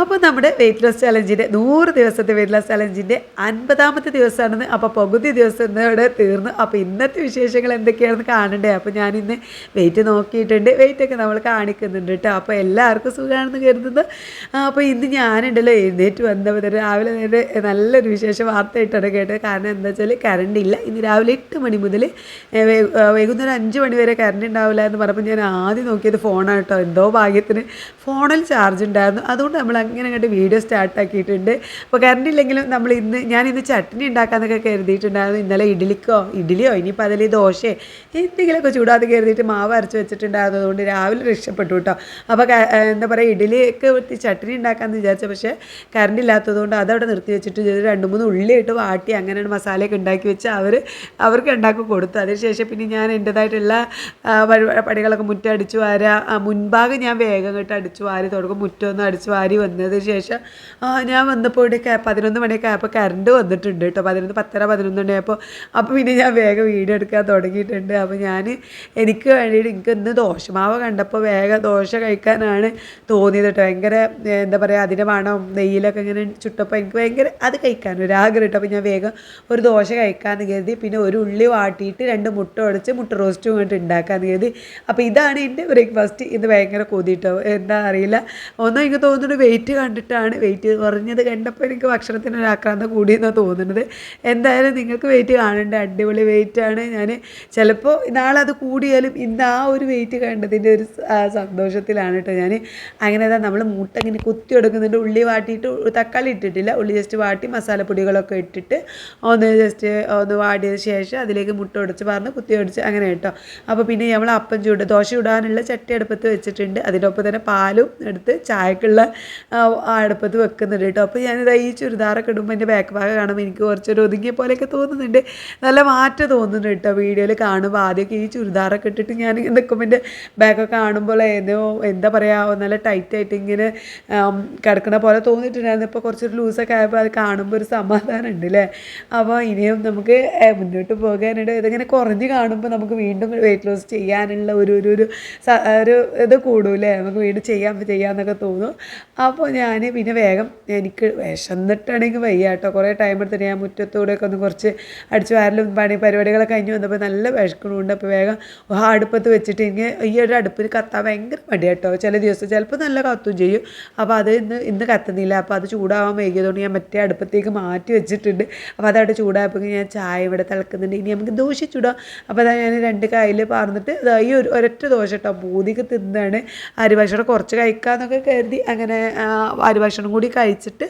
അപ്പോൾ നമ്മുടെ weight loss ചലഞ്ചിന്റെ നൂറ് ദിവസത്തെ വെയിറ്റ് ലോസ് ചലഞ്ചിന്റെ അൻപതാമത്തെ ദിവസമാണെന്ന് അപ്പോൾ പകുതി ദിവസം ഇന്നിവിടെ തീർന്നു. അപ്പോൾ ഇന്നത്തെ വിശേഷങ്ങൾ എന്തൊക്കെയാണെന്ന് കാണണ്ടേ? അപ്പോൾ ഞാനിന്ന് വെയിറ്റ് നോക്കിയിട്ടുണ്ട്. വെയിറ്റൊക്കെ നമ്മൾ കാണിക്കുന്നുണ്ട് കേട്ടോ. അപ്പോൾ എല്ലാവർക്കും സുഖമാണെന്ന് കരുതുന്നു. അപ്പോൾ ഇന്ന് ഞാനുണ്ടല്ലോ എഴുന്നേറ്റ് വന്നപ്പോൾ രാവിലെ നേരെ നല്ലൊരു വിശേഷ വാർത്തയായിട്ടാണ് കേട്ടത്. കാരണം എന്താ വെച്ചാൽ കറണ്ട് ഇല്ല. ഇന്ന് രാവിലെ എട്ട് മണി മുതൽ വൈകുന്നേരം അഞ്ച് മണി വരെ കറണ്ട് ഉണ്ടാവില്ല എന്ന് പറഞ്ഞപ്പോൾ ഞാൻ ആദ്യം നോക്കിയത് ഫോണാണ് കേട്ടോ. എന്തോ ഭാഗ്യത്തിന് ഫോണിൽ ചാർജ് ഉണ്ടായിരുന്നു. അതുകൊണ്ട് നമ്മൾ അങ്ങനെ അങ്ങോട്ട് വീഡിയോ സ്റ്റാർട്ടാക്കിയിട്ടുണ്ട് അപ്പോൾ കറണ്ട് ഇല്ലെങ്കിലും നമ്മൾ ഇന്ന് ഞാൻ ഇന്ന് ചട്നി ഉണ്ടാക്കാമെന്നൊക്കെ കരുതിയിട്ടുണ്ടായിരുന്നു. ഇന്നലെ ഇഡ്ഡലിക്കോ ഇഡ്ഡലിയോ ഇനിയിപ്പോൾ അതിൽ ദോശയോ എന്തെങ്കിലുമൊക്കെ ചൂടാതെ കരുതിയിട്ട് മാവ് അരച്ച് വെച്ചിട്ടുണ്ടായിരുന്നു. അതുകൊണ്ട് രാവിലെ രക്ഷപ്പെട്ടു കേട്ടോ അപ്പോൾ എന്താ പറയുക ഇഡ്ഡലിയൊക്കെ ചട്നി ഉണ്ടാക്കാമെന്ന് വിചാരിച്ചു. പക്ഷേ കറണ്ട് ഇല്ലാത്തതുകൊണ്ട് അതവിടെ നിർത്തി വെച്ചിട്ട് രണ്ട് മൂന്ന് ഉള്ളിയിട്ട് വാട്ടി അങ്ങനെയാണ് മസാലയൊക്കെ ഉണ്ടാക്കി വെച്ച് അവർ അവർക്ക് ഉണ്ടാക്കി കൊടുത്തു. അതിനുശേഷം പിന്നെ ഞാൻ എന്റെതായിട്ടുള്ള ആ, മുറ്റടിച്ചു വാരുക മുൻഭാഗം ഞാൻ വേഗം കേട്ട് അടിച്ചു വാരി തുടങ്ങും. മുറ്റമൊന്നും അടിച്ചു വാരി വന്നതിന് ശേഷം ഞാൻ വന്നപ്പോൾ ഇവിടെ പതിനൊന്ന് മണിയൊക്കെ ആയപ്പോൾ കറണ്ട് വന്നിട്ടുണ്ട് കേട്ടോ. പതിനൊന്ന് പത്തര പതിനൊന്ന് മണിയായപ്പോൾ അപ്പോൾ പിന്നെ ഞാൻ വേഗം വീഡിയോ എടുക്കാൻ തുടങ്ങിയിട്ടുണ്ട്. അപ്പോൾ ഞാൻ എനിക്ക് വേണ്ടിയിട്ട് എനിക്ക് ഇന്ന് ദോശമാവ് കണ്ടപ്പോൾ വേഗം ദോശ കഴിക്കാനാണ് തോന്നിയത് കേട്ടോ. ഭയങ്കര എന്താ പറയുക അതിന്റെ മണം നെയ്യിലൊക്കെ ഇങ്ങനെ ചുട്ടപ്പോൾ എനിക്ക് ഭയങ്കര അത് കഴിക്കാൻ ഒരു ആഗ്രഹം കേട്ടോ അപ്പോൾ ഞാൻ വേഗം ഒരു ദോശ കഴിക്കാമെന്ന് കരുതി പിന്നെ ഒരു ഉള്ളി വാട്ടിയിട്ട് രണ്ട് മുട്ട ഉടച്ച് മുട്ട റോസ്റ്റും കൊണ്ട് ഉണ്ടാക്കാമെന്ന് കരുതി. അപ്പോൾ ഇതാണ് എന്റെ ബ്രേക്ക്ഫാസ്റ്റ്. ഇത് ഭയങ്കര കൊതിട്ടോ എന്താ അറിയില്ല. ഒന്നും എനിക്ക് തോന്നുന്നത് വെയിറ്റ് കണ്ടിട്ടാണ് വെയിറ്റ് കുറഞ്ഞത് കണ്ടപ്പോൾ എനിക്ക് ഭക്ഷണത്തിന് ഒരു കൂടിയെന്നാണ് തോന്നുന്നത്. എന്തായാലും നിങ്ങൾക്ക് വെയിറ്റ് കാണേണ്ട. അടിപൊളി വെയിറ്റാണ് ഞാൻ ചിലപ്പോൾ നാളെ അത് കൂടിയാലും ഇന്ന് ആ ഒരു വെയിറ്റ് കണ്ടതിന്റെ ഒരു സന്തോഷത്തിലാണ് കേട്ടോ ഞാൻ അങ്ങനെ അതാ നമ്മൾ മുട്ട ഇങ്ങനെ കുത്തി എടുക്കുന്നുണ്ട്. ഉള്ളി വാട്ടിയിട്ട് തക്കാളി ഇട്ടിട്ടില്ല. ഉള്ളി ജസ്റ്റ് വാട്ടി മസാലപ്പൊടികളൊക്കെ ഇട്ടിട്ട് ഒന്ന് ജസ്റ്റ് ഒന്ന് വാടിയതിന് ശേഷം അതിലേക്ക് മുട്ട ഒടിച്ച് പറഞ്ഞ് കുത്തി ഒടിച്ച് അങ്ങനെ കേട്ടോ അപ്പോൾ പിന്നെ നമ്മൾ അപ്പം ചൂട് ദോശ ഇടാനുള്ള ചട്ടി അടുപ്പത്ത് വെച്ചിട്ടുണ്ട്. ഒപ്പം തന്നെ പാലും എടുത്ത് ചായക്കുള്ള അടുപ്പത്ത് വെക്കുന്നുണ്ട് കേട്ടോ. അപ്പോൾ ഞാനിതാ ഈ ചുരിദാറൊക്കെ ഇടുമ്പോൾ എന്റെ ബാക്ക് ഭാഗം കാണുമ്പോൾ എനിക്ക് കുറച്ചൊരു ഒതുങ്ങിയ പോലെയൊക്കെ തോന്നുന്നുണ്ട്. നല്ല മാറ്റം തോന്നുന്നുണ്ട് കേട്ടോ വീഡിയോയിൽ കാണുമ്പോൾ ആദ്യമൊക്കെ ഈ ചുരിദാറൊക്കെ ഇട്ടിട്ട് ഞാൻ നിൽക്കുമ്പോൾ എന്റെ ബാക്കൊക്കെ കാണുമ്പോൾ ഏതോ എന്താ പറയുക നല്ല ടൈറ്റായിട്ട് ഇങ്ങനെ കിടക്കുന്ന പോലെ തോന്നിയിട്ടുണ്ടായിരുന്നു. ഇപ്പോൾ കുറച്ചൊരു ലൂസൊക്കെ ആയപ്പോൾ അത് കാണുമ്പോൾ ഒരു സമാധാനം ഉണ്ട് അല്ലേ അപ്പോൾ ഇനിയും നമുക്ക് മുന്നോട്ട് പോകാനുണ്ട് ഇതിങ്ങനെ കുറഞ്ഞ് കാണുമ്പോൾ നമുക്ക് വീണ്ടും വെയിറ്റ് ലോസ് ചെയ്യാനുള്ള ഒരു ഒരു ഒരു ഇത് കൂടും കൂടൂലേ നമുക്ക് വീണ്ടും ചെയ്യാൻ ചെയ്യാമെന്നൊക്കെ തോന്നും. അപ്പോൾ ഞാൻ പിന്നെ വേഗം എനിക്ക് വിശന്നിട്ടാണെങ്കിൽ വയ്യ കേട്ടോ കുറേ ടൈം എടുത്തിട്ട് ഞാൻ മുറ്റത്തൂടെയൊക്കെ ഒന്ന് കുറച്ച് അടിച്ചു വാരലും പണി പരിപാടികളൊക്കെ കഴിഞ്ഞ് വന്നപ്പോൾ നല്ല വിശക്കണമുണ്ട് അപ്പോൾ വേഗം ആ അടുപ്പത്ത് വെച്ചിട്ട് എനിക്ക് ഈ ഒരു അടുപ്പിൽ കത്താൻ ഭയങ്കര മടി കേട്ടോ ചില ദിവസം ചിലപ്പോൾ നല്ല കത്തും ചെയ്യും. അപ്പോൾ അത് ഇന്ന് ഇന്ന് കത്തുന്നില്ല. അപ്പോൾ അത് ചൂടാവാൻ വൈകിയതുകൊണ്ട് ഞാൻ മറ്റേ അടുപ്പത്തേക്ക് മാറ്റി വെച്ചിട്ടുണ്ട്. അപ്പോൾ അതവിടെ ചൂടായപ്പോൾ ഞാൻ ചായ ഇവിടെ തിളക്കുന്നുണ്ട്. ഇനി നമുക്ക് ദോശ അപ്പോൾ അതാ ഞാൻ രണ്ട് കയ്യിൽ പാർന്നിട്ട് ഈ ഒരു ഒരൊറ്റ ദോശ കേട്ടോ പൂതിക്ക് തിന്നാണ്. അരി ഭക്ഷണം കുറച്ച് കഴിക്കാമെന്നൊക്കെ കരുതി അങ്ങനെ ആ, അരി ഭക്ഷണം കൂടി കഴിച്ചിട്ട്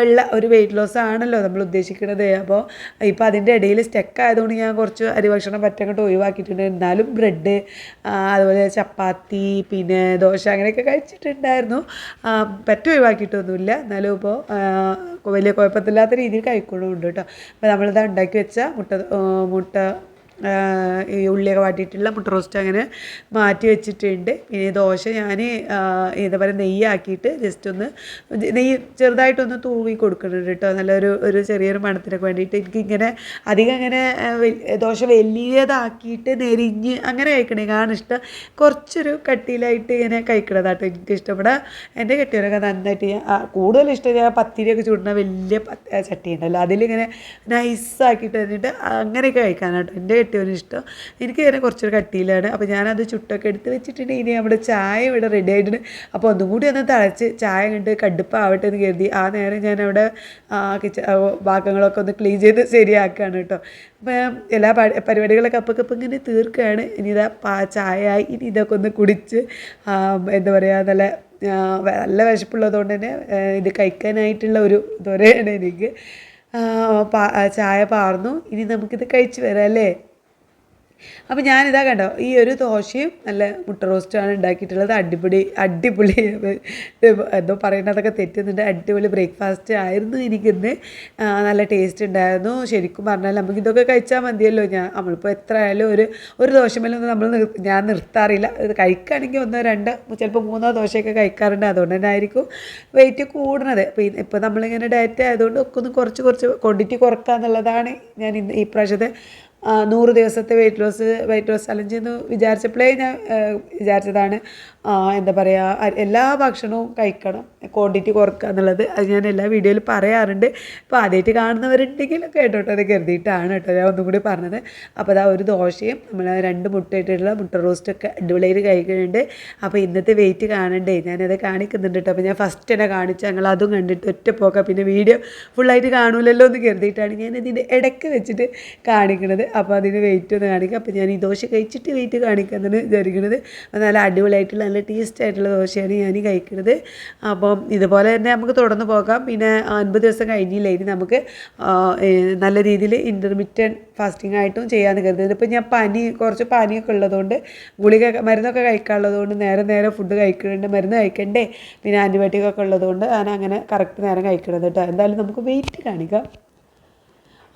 ഉള്ള ഒരു വെയിറ്റ് ലോസ് ആണല്ലോ നമ്മൾ ഉദ്ദേശിക്കുന്നത് അപ്പോൾ ഇപ്പോൾ അതിന്റെ ഇടയിൽ സ്റ്റക്ക് ആയതുകൊണ്ട് ഞാൻ കുറച്ച് അരി ഭക്ഷണം പറ്റങ്ങോട്ട് ഒഴിവാക്കിയിട്ടുണ്ട്. എന്നാലും ബ്രെഡ് അതുപോലെ ചപ്പാത്തി പിന്നെ ദോശ അങ്ങനെയൊക്കെ കഴിച്ചിട്ടുണ്ടായിരുന്നു. പറ്റ ഒഴിവാക്കിയിട്ടൊന്നുമില്ല. എന്നാലും ഇപ്പോൾ വലിയ കുഴപ്പമില്ലാത്ത രീതിയിൽ കഴിക്കണമുണ്ട് കേട്ടോ. അപ്പോൾ നമ്മളിത് ഉണ്ടാക്കി വെച്ച മുട്ട മുട്ട ഈ ഉള്ളിയൊക്കെ വാട്ടിയിട്ടുള്ള മുട്ട റോസ്റ്റ് അങ്ങനെ മാറ്റി വെച്ചിട്ടുണ്ട്. പിന്നെ ദോശ ഞാൻ എന്താ പറയുക നെയ്യാക്കിയിട്ട് ജസ്റ്റ് ഒന്ന് നെയ്യ് ചെറുതായിട്ടൊന്ന് തൂവി കൊടുക്കുന്നുണ്ട് കേട്ടോ. നല്ലൊരു ഒരു ചെറിയൊരു മണത്തിനൊക്കെ വേണ്ടിയിട്ട് എനിക്കിങ്ങനെ അധികം അങ്ങനെ ദോശ വലിയതാക്കിയിട്ട് നെരിഞ്ഞ് അങ്ങനെ കഴിക്കണേക്കാണ് ഇഷ്ടം. കുറച്ചൊരു കട്ടിയിലായിട്ട് ഇങ്ങനെ കഴിക്കണതാട്ടോ എനിക്ക് ഇഷ്ടപ്പെടുക എന്റെ കെട്ടിയവരൊക്കെ നന്നായിട്ട് കൂടുതൽ ഇഷ്ടം ഞാൻ പത്തിരിയൊക്കെ ചൂടുന്ന വലിയ ചട്ടി ഉണ്ടല്ലോ അതിലിങ്ങനെ നൈസാക്കിയിട്ട് തന്നിട്ട് അങ്ങനെയൊക്കെ കഴിക്കാനാട്ടോ. എന്റെ കെട്ടിയവന് ഇഷ്ടം എനിക്ക് ഇങ്ങനെ കുറച്ചൊരു കട്ടിയിലാണ്. അപ്പോൾ ഞാനത് ചുട്ടൊക്കെ എടുത്ത് വെച്ചിട്ടുണ്ട്. ഇനി നമ്മുടെ ചായ ഇവിടെ റെഡി ആയിട്ടുണ്ട്. അപ്പോൾ ഒന്നും കൂടി ഒന്ന് തളച്ച് ചായ കണ്ട് കടുപ്പാവട്ടെ എന്ന് കരുതി ആ നേരം ഞാൻ അവിടെ കിച്ചൺ ഭാഗങ്ങളൊക്കെ ഒന്ന് ക്ലീൻ ചെയ്ത് ശരിയാക്കുകയാണ് കേട്ടോ. അപ്പോൾ എല്ലാ പരിപാടികളൊക്കെ അപ്പൊക്കെ ഇപ്പം ഇങ്ങനെ തീർക്കുകയാണ് ഇനി ഇതാ പാ ചായ ഇനി ഇതൊക്കെ ഒന്ന് കുടിച്ച് എന്താ പറയുക നല്ല നല്ല വിശപ്പുള്ളതുകൊണ്ട് തന്നെ ഇത് കഴിക്കാനായിട്ടുള്ള ഒരു ത്വരയാണ് എനിക്ക്. ചായ പാർന്നു. ഇനി നമുക്കിത് കഴിച്ച് വരാം അല്ലേ? അപ്പോൾ ഞാനിതാ കണ്ടോ ഈ ഒരു ദോശയും നല്ല മുട്ട റോസ്റ്റുമാണ് ഉണ്ടാക്കിയിട്ടുള്ളത്. അടിപൊളി അടിപൊളി എന്തോ പറയുന്നതൊക്കെ തെറ്റുന്നുണ്ട്. അടിപൊളി ബ്രേക്ക്ഫാസ്റ്റ് ആയിരുന്നു എനിക്കിന്ന് നല്ല ടേസ്റ്റ് ഉണ്ടായിരുന്നു. ശരിക്കും പറഞ്ഞാൽ നമുക്ക് ഇതൊക്കെ കഴിച്ചാൽ മതിയല്ലോ. ഞാൻ നമ്മളിപ്പോൾ എത്ര ആയാലും ഒരു ഒരു ദോശമേലൊന്നും നമ്മൾ ഞാൻ നിർത്താറില്ല. ഇത് കഴിക്കുകയാണെങ്കിൽ ഒന്നോ രണ്ടോ ചിലപ്പോൾ മൂന്നോ ദോശയൊക്കെ കഴിക്കാറുണ്ട്. അതുകൊണ്ട് തന്നെ ആയിരിക്കും വെയിറ്റ് കൂടുന്നത്. അപ്പോൾ ഇപ്പോൾ നമ്മളിങ്ങനെ ഡയറ്റ് ആയതുകൊണ്ട് ഒക്കെ ഒന്ന് കുറച്ച് കുറച്ച് ക്വാണ്ടിറ്റി കുറക്കുക എന്നുള്ളതാണ് ഞാൻ ഇന്ന് ഈ പ്രാവശ്യത്തെ നൂറ് ദിവസത്തെ weight loss weight loss challenge എന്ന് വിചാരിച്ചപ്പോഴേ ഞാൻ വിചാരിച്ചതാണ്. എന്താ പറയുക എല്ലാ ഭക്ഷണവും കഴിക്കണം ക്വാണ്ടിറ്റി കുറക്കുക എന്നുള്ളത്. അത് ഞാൻ എല്ലാ വീഡിയോയിലും പറയാറുണ്ട്. അപ്പോൾ ആദ്യമായിട്ട് കാണുന്നവരുണ്ടെങ്കിൽ കേട്ടോട്ടെ അത് കരുതിയിട്ടാണ് കേട്ടോ ഞാൻ ഒന്നും കൂടി പറഞ്ഞത്. അപ്പോൾ അതാ ഒരു ദോശയും നമ്മൾ രണ്ട് മുട്ട ഇട്ടിട്ടുള്ള മുട്ട റോസ്റ്റൊക്കെ അടിപൊളിയായിട്ട് കഴിക്കുന്നുണ്ട്. അപ്പോൾ ഇന്നത്തെ വെയിറ്റ് കാണണ്ടേ? ഞാനത് കാണിക്കുന്നുണ്ട് കേട്ടോ അപ്പോൾ ഞാൻ ഫസ്റ്റ് തന്നെ കാണിച്ചു ഞങ്ങൾ അതും കണ്ടിട്ട് ഒറ്റ പോക്കാം പിന്നെ വീഡിയോ ഫുള്ളായിട്ട് കാണൂലല്ലോ എന്ന് കരുതിയിട്ടാണ് ഞാൻ ഇതിന്റെ ഇടയ്ക്ക് വെച്ചിട്ട് കാണിക്കുന്നത് അപ്പോൾ അതിന് വെയിറ്റ് ഒന്ന് കാണിക്കുക അപ്പോൾ ഞാൻ ഈ ദോശ കഴിച്ചിട്ട് വെയിറ്റ് കാണിക്കാമെന്നാണ് വിചാരിക്കുന്നത് നല്ല അടിപൊളിയായിട്ടുള്ള നല്ല ടേസ്റ്റ് ആയിട്ടുള്ള ദോശയാണ് ഞാൻ കഴിക്കുന്നത് അപ്പം ഇതുപോലെ തന്നെ നമുക്ക് തുടർന്ന് പോകാം. പിന്നെ അൻപത് ദിവസം കഴിഞ്ഞില്ല? ഇനി നമുക്ക് നല്ല രീതിയിൽ ഇന്റർമീഡിയറ്റ് ഫാസ്റ്റിംഗ് ആയിട്ടും ചെയ്യാമെന്ന് കരുതുന്നത് ഇപ്പം ഞാൻ പനി കുറച്ച് പനിയൊക്കെ ഉള്ളതുകൊണ്ട് ഗുളിക മരുന്നൊക്കെ കഴിക്കാനുള്ളതുകൊണ്ട് നേരെ നേരെ ഫുഡ് കഴിക്കുന്നുണ്ട് മരുന്ന് കഴിക്കണ്ടേ? പിന്നെ ആന്റിബയോട്ടിക് ഒക്കെ ഉള്ളതുകൊണ്ട് ഞാൻ അങ്ങനെ കറക്റ്റ് നേരം കഴിക്കണത് കേട്ടോ എന്തായാലും നമുക്ക് വെയിറ്റ് കാണിക്കാം.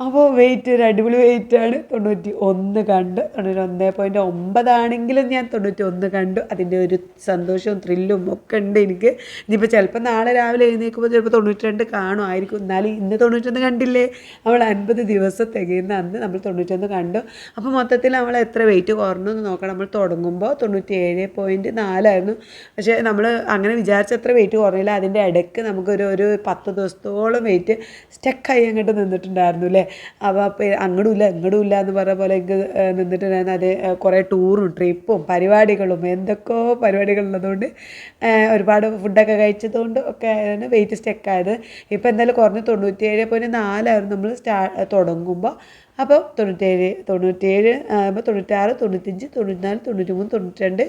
അപ്പോൾ വെയിറ്റ് ഒരു അടിപൊളി ആണ്. തൊണ്ണൂറ്റി ഒന്ന് കണ്ടു. തൊണ്ണൂറ്റി ഒന്ന് പോയിന്റ് ഒമ്പതാണെങ്കിലും ഞാൻ തൊണ്ണൂറ്റി ഒന്ന് കണ്ടു. അതിന്റെ ഒരു സന്തോഷവും ത്രില്ലും ഒക്കെ ഉണ്ട് എനിക്ക്. ഇനിയിപ്പോൾ ചിലപ്പോൾ നാളെ രാവിലെ എഴുന്നേൽക്കുമ്പോൾ ചിലപ്പോൾ തൊണ്ണൂറ്റി രണ്ട് കാണുമായിരിക്കും. എന്നാലും ഇന്ന് തൊണ്ണൂറ്റൊന്ന് കണ്ടില്ലേ? അവൾ അൻപത് ദിവസം തികയുന്ന അന്ന് നമ്മൾ തൊണ്ണൂറ്റൊന്ന് കണ്ടു. അപ്പോൾ മൊത്തത്തിൽ നമ്മൾ എത്ര വെയിറ്റ് കുറഞ്ഞു എന്ന് നോക്കണം. നമ്മൾ തുടങ്ങുമ്പോൾ തൊണ്ണൂറ്റി ഏഴ് പോയിന്റ് നാലായിരുന്നു. പക്ഷേ നമ്മൾ അങ്ങനെ വിചാരിച്ച അത്ര വെയിറ്റ് കുറഞ്ഞില്ല. അതിന്റെ ഇടയ്ക്ക് നമുക്കൊരു ഒരു പത്ത് ദിവസത്തോളം വെയിറ്റ് സ്റ്റക്കായി അങ്ങോട്ട് നിന്നിട്ടുണ്ടായിരുന്നു അല്ലേ? അപ്പോൾ അങ്ങടുമില്ല ഇങ്ങടുമില്ല എന്ന് പറഞ്ഞ പോലെ എനിക്ക് നിന്നിട്ട് ഞാൻ അത് കുറേ ടൂറും ട്രിപ്പും പരിപാടികളും എന്തൊക്കെയോ പരിപാടികളുള്ളതുകൊണ്ട് ഒരുപാട് ഫുഡൊക്കെ കഴിച്ചതുകൊണ്ട് ഒക്കെ ആയിരുന്നു വെയിറ്റ് സ്റ്റെക്കായത് ഇപ്പോൾ എന്തായാലും കുറഞ്ഞ് തൊണ്ണൂറ്റിയേഴ് പോയിന്റ് നാലായിരുന്നു നമ്മൾ സ്റ്റാ തുടങ്ങുമ്പോൾ അപ്പോൾ തൊണ്ണൂറ്റേഴ് തൊണ്ണൂറ്റേഴ് ആകുമ്പോൾ തൊണ്ണൂറ്റാറ് തൊണ്ണൂറ്റഞ്ച് തൊണ്ണൂറ്റിനാല് തൊണ്ണൂറ്റി മൂന്ന് തൊണ്ണൂറ്റി രണ്ട്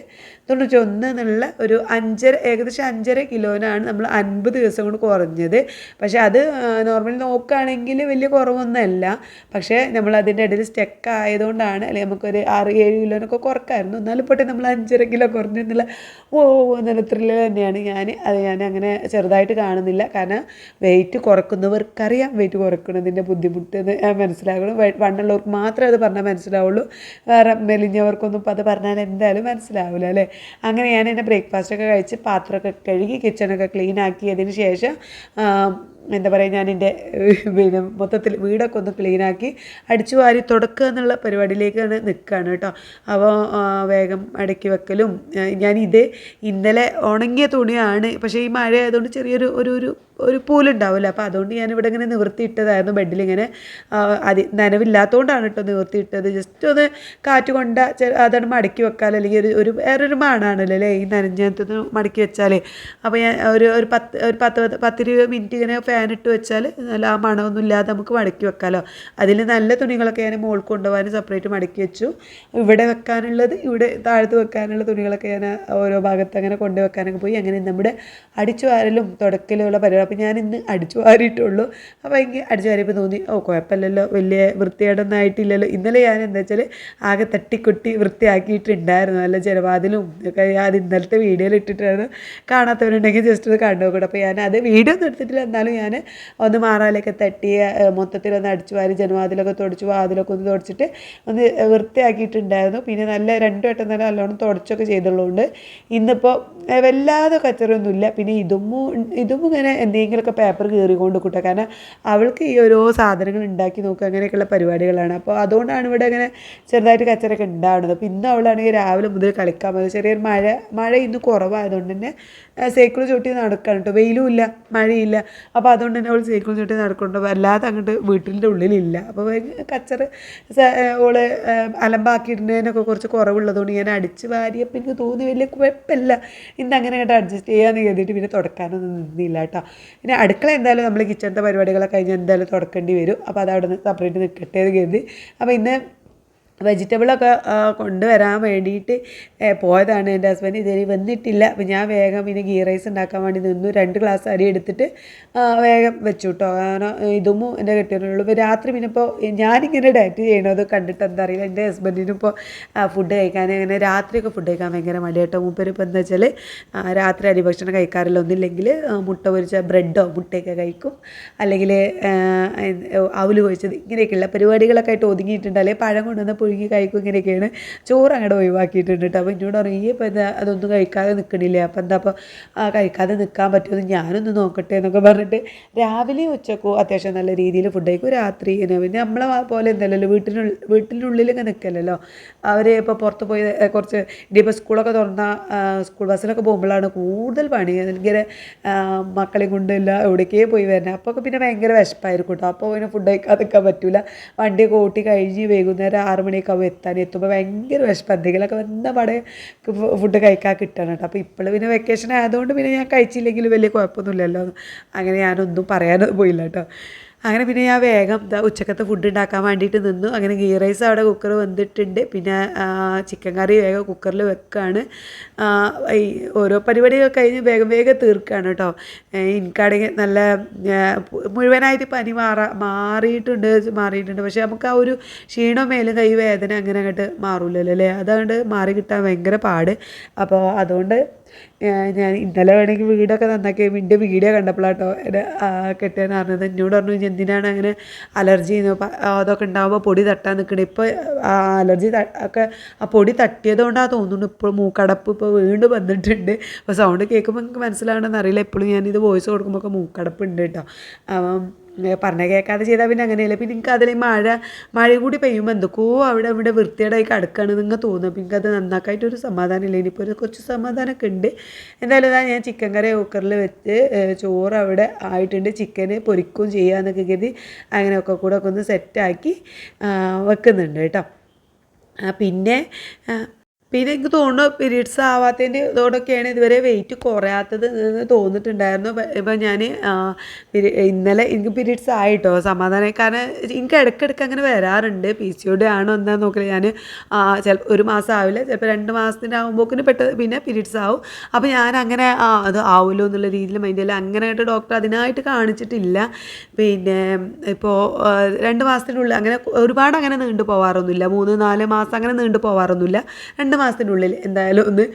തൊണ്ണൂറ്റി ഒന്ന് എന്നുള്ള ഒരു അഞ്ചര ഏകദേശം അഞ്ചര കിലോനാണ് നമ്മൾ അൻപത് ദിവസം കൊണ്ട് കുറഞ്ഞത്. പക്ഷേ അത് നോർമലി നോക്കുകയാണെങ്കിൽ വലിയ കുറവൊന്നുമല്ല പക്ഷേ നമ്മൾ അതിന്റെ ഇടയിൽ സ്റ്റെക്ക് ആയതുകൊണ്ടാണ് അല്ലെങ്കിൽ നമുക്കൊരു ആറ് ഏഴ് കിലോനൊക്കെ കുറക്കായിരുന്നു. എന്നാലും പോട്ടെ നമ്മൾ അഞ്ചര കിലോ കുറഞ്ഞു എന്നുള്ള ഓ എന്നുള്ള ത്രില്ല് തന്നെയാണ്. ഞാൻ അത് ഞാൻ അങ്ങനെ ചെറുതായിട്ട് കാണുന്നില്ല. കാരണം വെയിറ്റ് കുറക്കുന്നവർക്കറിയാം വെയിറ്റ് കുറക്കുന്നതിന്റെ ബുദ്ധിമുട്ട് എന്ന് മനസ്സിലാകണം വണ്ണുള്ളവർക്ക് മാത്രമേ അത് പറഞ്ഞാൽ മനസ്സിലാവുള്ളൂ. വേറെ മെലിഞ്ഞവർക്കൊന്നും അത് പറഞ്ഞാൽ എന്തായാലും മനസ്സിലാവില്ല അല്ലേ? അങ്ങനെ ഞാൻ എന്റെ ബ്രേക്ക്ഫാസ്റ്റൊക്കെ കഴിച്ച് പാത്രമൊക്കെ കഴുകി കിച്ചണൊക്കെ ക്ലീൻ ആക്കിയതിന് ശേഷം എന്താ പറയുക ഞാൻ എന്റെ പിന്നെ മൊത്തത്തിൽ വീടൊക്കെ ഒന്ന് ക്ലീനാക്കി അടിച്ചു വാരി തുടക്കുക എന്നുള്ള പരിപാടിയിലേക്കാണ് നിൽക്കുകയാണ് കേട്ടോ. അപ്പോൾ വേഗം അടക്കി വെക്കലും ഞാൻ ഇത് ഇന്നലെ ഉണങ്ങിയ തുണിയാണ്. പക്ഷേ ഈ മഴ ആയതുകൊണ്ട് ചെറിയൊരു ഒരു ഒരു ഒരു പൂലുണ്ടാവില്ല. അപ്പോൾ അതുകൊണ്ട് ഞാൻ ഇവിടെ ഇങ്ങനെ നിവർത്തിയിട്ടതായിരുന്നു ബെഡിൽ ഇങ്ങനെ അതി നനവില്ലാത്തതുകൊണ്ടാണ് കേട്ടോ നിവർത്തിയിട്ടത്. ജസ്റ്റ് ഒന്ന് കാറ്റ് കൊണ്ട അതാണ് മടക്കി വെക്കാൻ അല്ലെങ്കിൽ ഒരു ഒരു വേറൊരു മാണാണല്ലോ അല്ലേ? ഈ നനഞ്ഞത് മടക്കി വെച്ചാൽ അപ്പോൾ ഞാൻ ഒരു ഒരു പത്ത് ഒരു പത്ത് പത്തിരുപത് മിനിറ്റ് ഇങ്ങനെ ഫാൻ ഇട്ട് വെച്ചാൽ നല്ല ആ മണമൊന്നും ഇല്ലാതെ നമുക്ക് മടക്കി വെക്കാമല്ലോ അതിൽ നല്ല തുണികളൊക്കെ ഞാൻ മോൾ കൊണ്ടുപോകാൻ സെപ്പറേറ്റ് മടക്കി വെച്ചു. ഇവിടെ വെക്കാനുള്ളത് ഇവിടെ താഴത്ത് വെക്കാനുള്ള തുണികളൊക്കെ ഞാൻ ഓരോ ഭാഗത്ത് അങ്ങനെ കൊണ്ടുവെക്കാനൊക്കെ പോയി. അങ്ങനെ നമ്മുടെ അടിച്ചു വാരലും തുടക്കലുള്ള പരിപാടി. അപ്പോൾ ഞാൻ ഇന്ന് അടിച്ചു വാരിയിട്ടുള്ളൂ അപ്പോൾ എനിക്ക് അടിച്ചു വാരിയപ്പോൾ തോന്നി ഓ കുഴപ്പമില്ലല്ലോ. വലിയ വൃത്തികേടൊന്നും ആയിട്ടില്ലല്ലോ. ഇന്നലെ ഞാൻ എന്താ വെച്ചാൽ ആകെ തട്ടിക്കൊട്ടി വൃത്തിയാക്കിയിട്ടുണ്ടായിരുന്നു. നല്ല ചിലവാതിലും ഒക്കെ അത് ഇന്നലത്തെ വീഡിയോയിൽ ഇട്ടിട്ടായിരുന്നു കാണാത്തവരുണ്ടെങ്കിൽ ജസ്റ്റ് ഒന്ന് കണ്ടു അപ്പോൾ ഞാൻ അത് വീഡിയോ ഒന്നും എടുത്തിട്ടില്ല. എന്നാലും ഞാൻ ഒന്ന് മാറാലൊക്കെ തട്ടി മൊത്തത്തിലൊന്ന് അടിച്ചു വാരി ജനവാതിലൊക്കെ തുടച്ചു വാതിലൊക്കെ ഒന്ന് തുടച്ചിട്ട് ഒന്ന് വൃത്തിയാക്കിയിട്ടുണ്ടായിരുന്നു. പിന്നെ നല്ല രണ്ടു വട്ടം തന്നെ നല്ലോണം തുടച്ചൊക്കെ ചെയ്തുള്ളതുകൊണ്ട് ഇന്നിപ്പോൾ വല്ലാതെ കച്ചറയൊന്നുമില്ല. പിന്നെ ഇതും ഇതും ഇങ്ങനെ എന്തെങ്കിലുമൊക്കെ പേപ്പർ കീറിക്കൊണ്ട് കൂട്ടുക കാരണം അവൾക്ക് ഈ ഓരോ സാധനങ്ങൾ ഉണ്ടാക്കി നോക്കുക അങ്ങനെയൊക്കെയുള്ള പരിപാടികളാണ്. അപ്പോൾ അതുകൊണ്ടാണ് ഇവിടെ അങ്ങനെ ചെറുതായിട്ട് കച്ചറയൊക്കെ ഉണ്ടാവുന്നത്. അപ്പോൾ ഇന്ന് അവളാണെങ്കിൽ രാവിലെ മുതൽ കളിക്കാൻ പോകുന്നത്. ചെറിയൊരു മഴ മഴ ഇന്ന് കുറവായതുകൊണ്ട് തന്നെ സൈക്കിൾ ചവിട്ടി നടക്കുകയാണ് കേട്ടോ. വെയിലും ഇല്ല മഴയില്ല. അപ്പോൾ അതുകൊണ്ട് തന്നെ അവൾ സൈക്കിൾ ചവിട്ടി നടക്കുന്നുണ്ട്. വല്ലാതെ അങ്ങോട്ട് വീട്ടിന്റെ ഉള്ളിലില്ല. അപ്പോൾ കച്ചറ് ഓൾ അലമ്പാക്കിയിടുന്നതിനൊക്കെ കുറച്ച് കുറവുള്ളതുകൊണ്ട് ഞാൻ അടിച്ച് വാരിയപ്പോൾ എനിക്ക് തോന്നി വലിയ കുഴപ്പമില്ല. ഇന്ന് അങ്ങനെ അങ്ങോട്ട് അഡ്ജസ്റ്റ് ചെയ്യാമെന്ന് കരുതിയിട്ട് പിന്നെ തുടക്കാനൊന്നും നിന്നില്ല കേട്ടോ. പിന്നെ അടുക്കള എന്തായാലും നമ്മൾ കിച്ചണത്തെ പരിപാടികളൊക്കെ കഴിഞ്ഞ് എന്തായാലും തുടക്കേണ്ടി വരും. അപ്പോൾ അത് അവിടെ നിന്ന് സെപ്പറേറ്റ് നിൽക്കട്ടെ എന്ന് കരുതി. അപ്പോൾ ഇന്ന് വെജിറ്റബിളൊക്കെ കൊണ്ടുവരാൻ വേണ്ടിയിട്ട് പോയതാണ് എന്റെ ഹസ്ബൻഡ്. ഇതുവരെ വന്നിട്ടില്ല. അപ്പം ഞാൻ വേഗം ഇനി ഗീ റൈസ് ഉണ്ടാക്കാൻ വേണ്ടി നിന്നു. രണ്ട് ഗ്ലാസ് അരി എടുത്തിട്ട് വേഗം വെച്ചു കേട്ടോ കാരണം ഇതും എന്റെ കെട്ടിയുള്ളൂ ഇപ്പോൾ രാത്രി പിന്നെ ഇപ്പോൾ ഞാനിങ്ങനെ ഡയറ്റ് ചെയ്യണത് കണ്ടിട്ട് എന്താ അറിയില്ല. എന്റെ ഹസ്ബൻഡിനും ഇപ്പോൾ ഫുഡ് കഴിക്കാൻ അങ്ങനെ രാത്രിയൊക്കെ ഫുഡ് കഴിക്കാൻ ഭയങ്കര മടിയാട്ടോ. മൂപ്പര് ഇപ്പോൾ എന്താ വെച്ചാൽ രാത്രി അരി ഭക്ഷണം കഴിക്കാറില്ല. ഒന്നില്ലെങ്കിൽ മുട്ട പൊരിച്ച ബ്രെഡോ മുട്ടയൊക്കെ കഴിക്കും. അല്ലെങ്കിൽ അവൽ കൊഴിച്ചത് ഇങ്ങനെയൊക്കെയുള്ള പരിപാടികളൊക്കെ ആയിട്ട് ഒതുങ്ങിയിട്ടുണ്ട് അല്ലെങ്കിൽ പഴം കൊണ്ടുവന്ന് പുഴുങ്ങി കഴിക്കും ഇങ്ങനെയൊക്കെയാണ്. ചോറ് അങ്ങോട്ട് ഒഴിവാക്കിയിട്ടുണ്ട് കേട്ടോ അപ്പോൾ എന്നോട് പറയും ഈ ഇപ്പം എന്താ അതൊന്നും കഴിക്കാതെ നിൽക്കണില്ലേ അപ്പോൾ എന്താ അപ്പോൾ കഴിക്കാതെ നിൽക്കാൻ പറ്റുമെന്ന് ഞാനൊന്ന് നോക്കട്ടെ എന്നൊക്കെ പറഞ്ഞിട്ട് രാവിലെ ഉച്ചക്കും അത്യാവശ്യം നല്ല രീതിയിൽ ഫുഡ് കഴിക്കും. രാത്രി പിന്നെ നമ്മളെ പോലെ എന്തല്ലല്ലോ വീട്ടിനുള്ളിൽ വീട്ടിനുള്ളിലൊക്കെ നിൽക്കല്ലോ അവർ ഇപ്പോൾ പുറത്ത് പോയി കുറച്ച് ഇനിയിപ്പോൾ സ്കൂളൊക്കെ തുറന്നാൽ സ്കൂൾ ബസ്സിലൊക്കെ പോകുമ്പോഴാണ് കൂടുതൽ പണി. ഇങ്ങനെ മക്കളെയും കൊണ്ടില്ല എവിടേക്കേ പോയി വരുന്നത് അപ്പോൾ പിന്നെ ഭയങ്കര വിശപ്പായിരിക്കും കേട്ടോ അപ്പോൾ പിന്നെ ഫുഡ് കഴിക്കാതെ നിൽക്കാൻ പറ്റില്ല വണ്ടി ഓട്ടി കഴിഞ്ഞ് വൈകുന്നേരം ആറ് മണിയൊക്കെ ആവും എത്താൻ എത്തുമ്പോൾ ഭയങ്കര വിശപ്പ് എന്തെങ്കിലുമൊക്കെ വന്ന പാടെ ഫുഡ് കഴിക്കാൻ കിട്ടണം കേട്ടോ. അപ്പോൾ ഇപ്പോൾ പിന്നെ വെക്കേഷൻ ആയതുകൊണ്ട് പിന്നെ ഞാൻ കഴിച്ചില്ലെങ്കിൽ വലിയ കുഴപ്പമൊന്നുമില്ലല്ലോ. അങ്ങനെ ഞാനൊന്നും പറയാനൊന്നും പോയില്ല കേട്ടോ. അങ്ങനെ പിന്നെ ഞാൻ വേഗം ഉച്ചക്കത്തെ ഫുഡ് ഉണ്ടാക്കാൻ വേണ്ടിയിട്ട് നിന്നു. അങ്ങനെ ഗീ റൈസ് അവിടെ കുക്കർ വന്നിട്ടുണ്ട്. പിന്നെ ചിക്കൻ കറി വേഗം കുക്കറിൽ വെക്കുകയാണ് ഈ ഓരോ പരിപാടികൾ കഴിഞ്ഞ് വേഗം വേഗം തീർക്കുകയാണ് കേട്ടോ എനിക്കാണെങ്കിൽ നല്ല മുഴുവനായിട്ട് പനി മാറാ മാറിയിട്ടുണ്ട് മാറിയിട്ടുണ്ട്. പക്ഷേ നമുക്ക് ആ ഒരു ക്ഷീണം മേലും കൈ വേദന അങ്ങനെ അങ്ങോട്ട് മാറില്ലല്ലോ അല്ലേ? അതുകൊണ്ട് മാറി കിട്ടാൻ ഭയങ്കര പാട്. അപ്പോൾ അതുകൊണ്ട് ഞാൻ ഇന്നലെ വേണമെങ്കിൽ വീടൊക്കെ നന്നാക്കി എന്റെ വീഡിയോ കണ്ടപ്പോഴാട്ടോ എന്റെ കെട്ടിയാൻ അറിഞ്ഞത്. എന്നോട് പറഞ്ഞു "ഇനി എന്തിനാണ് അങ്ങനെ അലർജി അതൊക്കെ ഉണ്ടാകുമ്പോൾ പൊടി തട്ടാൻ നിൽക്കണം. ഇപ്പോൾ അലർജി ഒക്കെ ആ പൊടി തട്ടിയതുകൊണ്ടാണ് തോന്നുന്നു ഇപ്പോൾ മൂക്കടപ്പ് ഇപ്പോൾ വീണ്ടും വന്നിട്ടുണ്ട്. അപ്പോൾ സൗണ്ട് കേൾക്കുമ്പോൾ എനിക്ക് മനസ്സിലാവണമെന്ന് അറിയില്ല. എപ്പോഴും ഞാനിത് വോയിസ് കൊടുക്കുമ്പോൾ ഒക്കെ മൂക്കടപ്പ് ഉണ്ട് കേട്ടോ. അപ്പം പറഞ്ഞ കേൾക്കാതെ ചെയ്താൽ പിന്നെ അങ്ങനെയല്ല. പിന്നെ എനിക്ക് അതിൽ മഴ മഴ കൂടി പെയ്യുമ്പോൾ എന്തൊക്കെയോ അവിടെ ഇവിടെ വൃത്തിയേടായി കിടക്കുകയാണ് നിങ്ങൾക്ക് തോന്നും. അപ്പം എനിക്കത് നന്നാക്കായിട്ടൊരു സമാധാനമില്ല. ഇനിയിപ്പോൾ ഒരു കുറച്ച് സമാധാനമൊക്കെ ഉണ്ട്. എന്തായാലും ഇതാ ഞാൻ ചിക്കൻ കറി കുക്കറിൽ വെച്ച് ചോറ് അവിടെ ആയിട്ടുണ്ട്. ചിക്കന് പൊരിക്കും ചെയ്യാമെന്നൊക്കെ കരുതി അങ്ങനെയൊക്കെ കൂടെ ഒക്കെ ഒന്ന് സെറ്റാക്കി വെക്കുന്നുണ്ട് കേട്ടോ. പിന്നെ പിന്നെ എനിക്ക് തോന്നുന്നു പീരീഡ്സ് ആവാത്തതിന്റെ ഇതോടൊക്കെയാണ് ഇതുവരെ വെയിറ്റ് കുറയാത്തത് എന്ന് തോന്നിയിട്ടുണ്ടായിരുന്നു. ഇപ്പം ഞാൻ ഇന്നലെ എനിക്ക് പീരീഡ്സ് ആയിട്ടോ സമാധാനം കാരണം എനിക്ക് ഇടയ്ക്കിടയ്ക്ക് അങ്ങനെ വരാറുണ്ട്. പി സി ഒ ആണോ എന്താ നോക്കില്ല ഞാൻ ചിലപ്പോൾ ഒരു മാസം ആവില്ല. ചിലപ്പോൾ രണ്ട് മാസത്തിന്റെ ആകുമ്പോക്കിന് പെട്ടെന്ന് പിന്നെ പീരീഡ്സ് ആവും. അപ്പോൾ ഞാൻ അങ്ങനെ അത് ആവുമല്ലോ എന്നുള്ള രീതിയിൽ മൈൻഡില്ല അങ്ങനെ ആയിട്ട് ഡോക്ടർ അതിനായിട്ട് കാണിച്ചിട്ടില്ല. പിന്നെ ഇപ്പോൾ രണ്ട് മാസത്തിനുള്ളിൽ അങ്ങനെ ഒരുപാട് അങ്ങനെ നീണ്ടു പോവാറൊന്നുമില്ല മൂന്ന് നാല് മാസം അങ്ങനെ നീണ്ടു പോവാറൊന്നുമില്ല രണ്ട് മാസത്തിനുള്ളിൽ എന്തായാലും ഒന്ന്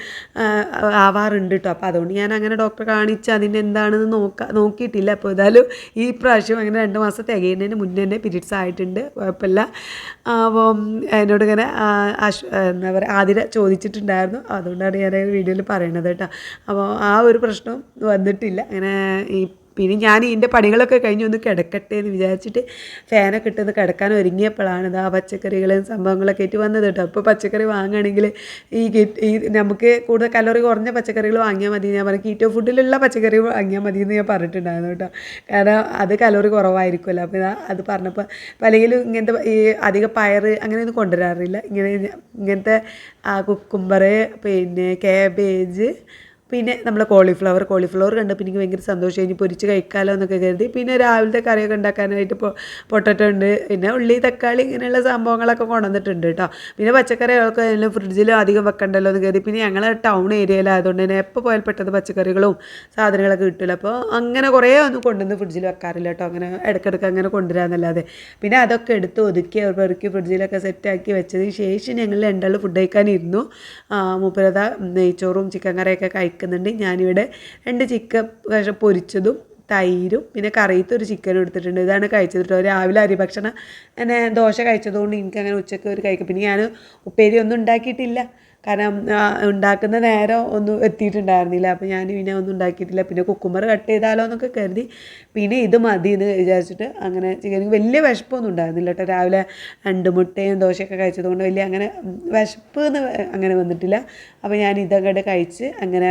ആവാറുണ്ട് കേട്ടോ അപ്പോൾ അതുകൊണ്ട് ഞാൻ അങ്ങനെ ഡോക്ടറെ കാണിച്ച് അതിന്റെ എന്താണെന്ന് നോക്ക നോക്കിയിട്ടില്ല. അപ്പോൾ ഏതായാലും ഈ പ്രാവശ്യം അങ്ങനെ രണ്ട് മാസം തികയുന്നതിന് മുന്നേ തന്നെ പീരീഡ്സ് ആയിട്ടുണ്ട്. കുഴപ്പമില്ല. അപ്പോൾ എന്നോട് ഇങ്ങനെ എന്താ പറയുക ആതിര ചോദിച്ചിട്ടുണ്ടായിരുന്നു. അതുകൊണ്ടാണ് ഞാൻ വീഡിയോയിൽ പറയണത് കേട്ടോ അപ്പോൾ ആ ഒരു പ്രശ്നം വന്നിട്ടില്ല. അങ്ങനെ ഈ പിന്നെ ഞാൻ ഇതിന്റെ പണികളൊക്കെ കഴിഞ്ഞ് ഒന്ന് കിടക്കട്ടെ എന്ന് വിചാരിച്ചിട്ട് ഫാനൊക്കെ ഇട്ടൊന്ന് കിടക്കാൻ ഒരുങ്ങിയപ്പോഴാണ് ഇത് ആ പച്ചക്കറികളും സംഭവങ്ങളൊക്കെ ആയിട്ട് വന്നത് കേട്ടോ. അപ്പോൾ പച്ചക്കറി വാങ്ങുകയാണെങ്കിൽ ഈ ഈ നമുക്ക് കൂടുതൽ കലോറി കുറഞ്ഞ പച്ചക്കറികൾ വാങ്ങിയാൽ മതി. ഞാൻ പറഞ്ഞു കീറ്റോ ഫുഡിലുള്ള പച്ചക്കറി വാങ്ങിയാൽ മതി എന്ന് ഞാൻ പറഞ്ഞിട്ടുണ്ടായിരുന്നു കേട്ടോ. കാരണം അത് കലോറി കുറവായിരിക്കുമല്ലോ. അപ്പോൾ അത് പറഞ്ഞപ്പോൾ അല്ലെങ്കിൽ ഇങ്ങനത്തെ ഈ അധിക പയർ അങ്ങനെയൊന്നും കൊണ്ടുവരാറില്ല. ഇങ്ങനെ ഇങ്ങനത്തെ കുക്കുംബർ പിന്നെ കാബേജ് പിന്നെ നമ്മൾ കോളിഫ്ലവർ കോളിഫ്ലവർ കണ്ടപ്പോൾ എനിക്ക് ഭയങ്കര സന്തോഷം. ഇനി പൊരിച്ച് കഴിക്കാമല്ലോ എന്നൊക്കെ കരുതി. പിന്നെ രാവിലത്തെ കറിയൊക്കെ ഉണ്ടാക്കാനായിട്ട് ഇപ്പോൾ പൊട്ടറ്റോ ഉണ്ട്. പിന്നെ ഉള്ളി തക്കാളി ഇങ്ങനെയുള്ള സംഭവങ്ങളൊക്കെ കൊണ്ടുവന്നിട്ടുണ്ട് കേട്ടോ. പിന്നെ പച്ചക്കറികളൊക്കെ എല്ലാം ഫ്രിഡ്ജിൽ അധികം വെക്കണ്ടല്ലോ എന്ന് കരുതി. പിന്നെ ഞങ്ങൾ ടൗൺ ഏരിയയിലായതുകൊണ്ട് തന്നെ എപ്പോൾ പോയാൽ പെട്ടെന്ന് പച്ചക്കറികളും സാധനങ്ങളൊക്കെ കിട്ടില്ല അപ്പോൾ അങ്ങനെ കുറേ ഒന്നും കൊണ്ടുവന്ന് ഫ്രിഡ്ജിൽ വെക്കാറില്ല കേട്ടോ. അങ്ങനെ ഇടയ്ക്കിടയ്ക്ക് അങ്ങനെ കൊണ്ടുവരാമെന്നല്ലാതെ പിന്നെ അതൊക്കെ എടുത്ത് ഒതുക്കി പെറുക്കി ഫ്രിഡ്ജിലൊക്കെ സെറ്റാക്കി വെച്ചതിന് ശേഷം ഞങ്ങൾ രണ്ടാൾ ഫുഡ് കഴിക്കാനിരുന്നു. മൂപ്പരത നെയ്ച്ചോറും ചിക്കൻ കറിയൊക്കെ കഴിക്കുന്നുണ്ട് ഞാനിവിടെ രണ്ട് ചിക്കൻ പൊരിച്ചതും തൈരും പിന്നെ കറിയത്ത് ഒരു ചിക്കനും എടുത്തിട്ടുണ്ട്. ഇതാണ് കഴിച്ചത് കേട്ടോ രാവിലെ അരി ഭക്ഷണം എന്നെ ദോശ കഴിച്ചതുകൊണ്ട് എനിക്കങ്ങനെ ഉച്ചയ്ക്ക് ഒരു കഴിക്കും. പിന്നെ ഞാൻ ഉപ്പേരി ഒന്നും ഉണ്ടാക്കിയിട്ടില്ല. കാരണം ഉണ്ടാക്കുന്ന നേരം ഒന്നും എത്തിയിട്ടുണ്ടായിരുന്നില്ല. അപ്പോൾ ഞാൻ പിന്നെ ഒന്നും ഉണ്ടാക്കിയിട്ടില്ല. പിന്നെ കുക്കുമ്പർ കട്ട് ചെയ്താലോ എന്നൊക്കെ കരുതി പിന്നെ ഇത് മതി എന്ന് വിചാരിച്ചിട്ട് അങ്ങനെ എനിക്ക് വലിയ വിശപ്പൊന്നും ഉണ്ടായിരുന്നില്ല കേട്ടോ. രാവിലെ രണ്ട് മുട്ടയും ദോശയൊക്കെ കഴിച്ചതുകൊണ്ട് വലിയ അങ്ങനെ വിശപ്പ് എന്ന് അങ്ങനെ വന്നിട്ടില്ല. അപ്പോൾ ഞാൻ ഇതങ്ങോട്ട് കഴിച്ച് അങ്ങനെ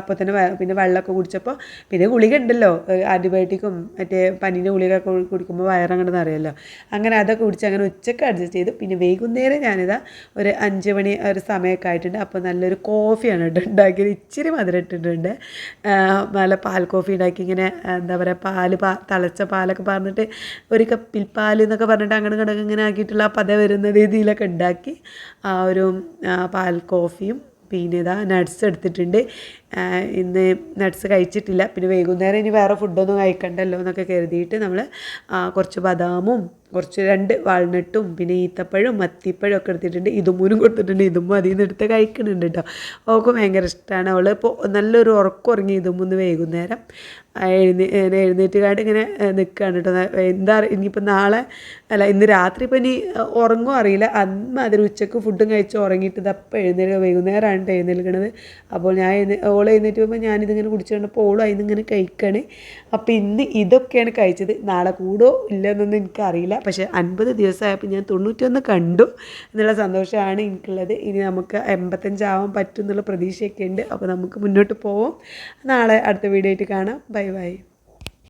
അപ്പോൾ തന്നെ പിന്നെ വെള്ളമൊക്കെ കുടിച്ചപ്പോൾ പിന്നെ ഗുളിക ഉണ്ടല്ലോ. ആന്റിബയോട്ടിക്കും മറ്റേ പനീന്റെ ഗുളികയൊക്കെ കുടിക്കുമ്പോൾ വയറങ്ങോട്ട് നിറയല്ലോ അങ്ങനെ അതൊക്കെ കുടിച്ച് അങ്ങനെ ഉച്ചയ്ക്ക് അഡ്ജസ്റ്റ് ചെയ്തു പിന്നെ വൈകുന്നേരം ഞാനിതാ ഒരു അഞ്ച് മണി ഒരു സമയമൊക്കെ ആയിട്ടുണ്ട്. അപ്പോൾ നല്ലൊരു കോഫിയാണ് കേട്ടോ ഉണ്ടാക്കിയത്. ഇച്ചിരി മധുരം ഇട്ടിട്ടുണ്ട്. നല്ല പാൽ കോഫി ഉണ്ടാക്കി ഇങ്ങനെ എന്താ പറയുക പാൽ പാ തിളച്ച പാലൊക്കെ പറഞ്ഞിട്ട് ഒരു കപ്പിൽ പാൽ എന്നൊക്കെ പറഞ്ഞിട്ട് അങ്ങനെ കിടക്ക് ഇങ്ങനെ ആക്കിയിട്ടുള്ള പത വരുന്ന രീതിയിലൊക്കെ ഉണ്ടാക്കി ആ ഒരു പാൽ കോഫിയും പിന്നെ ഇതാ നട്ട്സ് എടുത്തിട്ടുണ്ട്. ഇന്ന് നട്ട്സ് കഴിച്ചിട്ടില്ല. പിന്നെ വൈകുന്നേരം ഇനി വേറെ ഫുഡൊന്നും കഴിക്കണ്ടല്ലോ എന്നൊക്കെ കരുതിയിട്ട് നമ്മൾ കുറച്ച് ബദാമും കുറച്ച് രണ്ട് വാൾനട്ടും പിന്നെ ഈത്തപ്പഴും മത്തിപ്പഴം ഒക്കെ എടുത്തിട്ടുണ്ട്. ഇതുമൂലും കൊടുത്തിട്ടുണ്ട്. ഇതുമ്പോൾ അതിൽ നിന്ന് എടുത്ത് കഴിക്കുന്നുണ്ട് കേട്ടോ അവൾക്ക് ഭയങ്കര ഇഷ്ടമാണ് അവൾ ഇപ്പോൾ നല്ലൊരു ഉറക്കം ഉറങ്ങി ഇതുമൂന്ന് വൈകുന്നേരം. എഴുന്നേ എഴുന്നേറ്റ് കാണ്ട് ഇങ്ങനെ നിൽക്കുകയാണ് കേട്ടോ. എന്താ ഇനിയിപ്പോൾ നാളെ അല്ല ഇന്ന് രാത്രി ഇപ്പം ഇനി ഉറങ്ങും അറിയില്ല. അന്ന് അതിൽ ഉച്ചയ്ക്ക് ഫുഡും കഴിച്ച് ഉറങ്ങിയിട്ട് ഇതപ്പം എഴുന്നേൽക്കുക വൈകുന്നേരമാണ് എഴുന്നേൽക്കണത്. അപ്പോൾ ഞാൻ എഴുന്നേ ഓൾ എഴുന്നേറ്റ് പോകുമ്പോൾ ഞാനിതിങ്ങനെ കുടിച്ചുകൊണ്ടപ്പോൾ ഓളും അതിന് ഇങ്ങനെ കഴിക്കുകയാണ് അപ്പോൾ ഇന്ന് ഇതൊക്കെയാണ് കഴിച്ചത്. നാളെ കൂടോ ഇല്ലെന്നൊന്നും എനിക്കറിയില്ല. പക്ഷേ അൻപത് ദിവസമായപ്പോൾ ഞാൻ തൊണ്ണൂറ്റൊന്ന് കണ്ടു എന്നുള്ള സന്തോഷമാണ് എനിക്കുള്ളത്. ഇനി നമുക്ക് എൺപത്തഞ്ചാവാൻ പറ്റും എന്നുള്ള പ്രതീക്ഷയൊക്കെ ഉണ്ട് അപ്പോൾ നമുക്ക് മുന്നോട്ട് പോവും. നാളെ അടുത്ത വീഡിയോ ആയിട്ട് കാണാം. ബൈ. ബൈ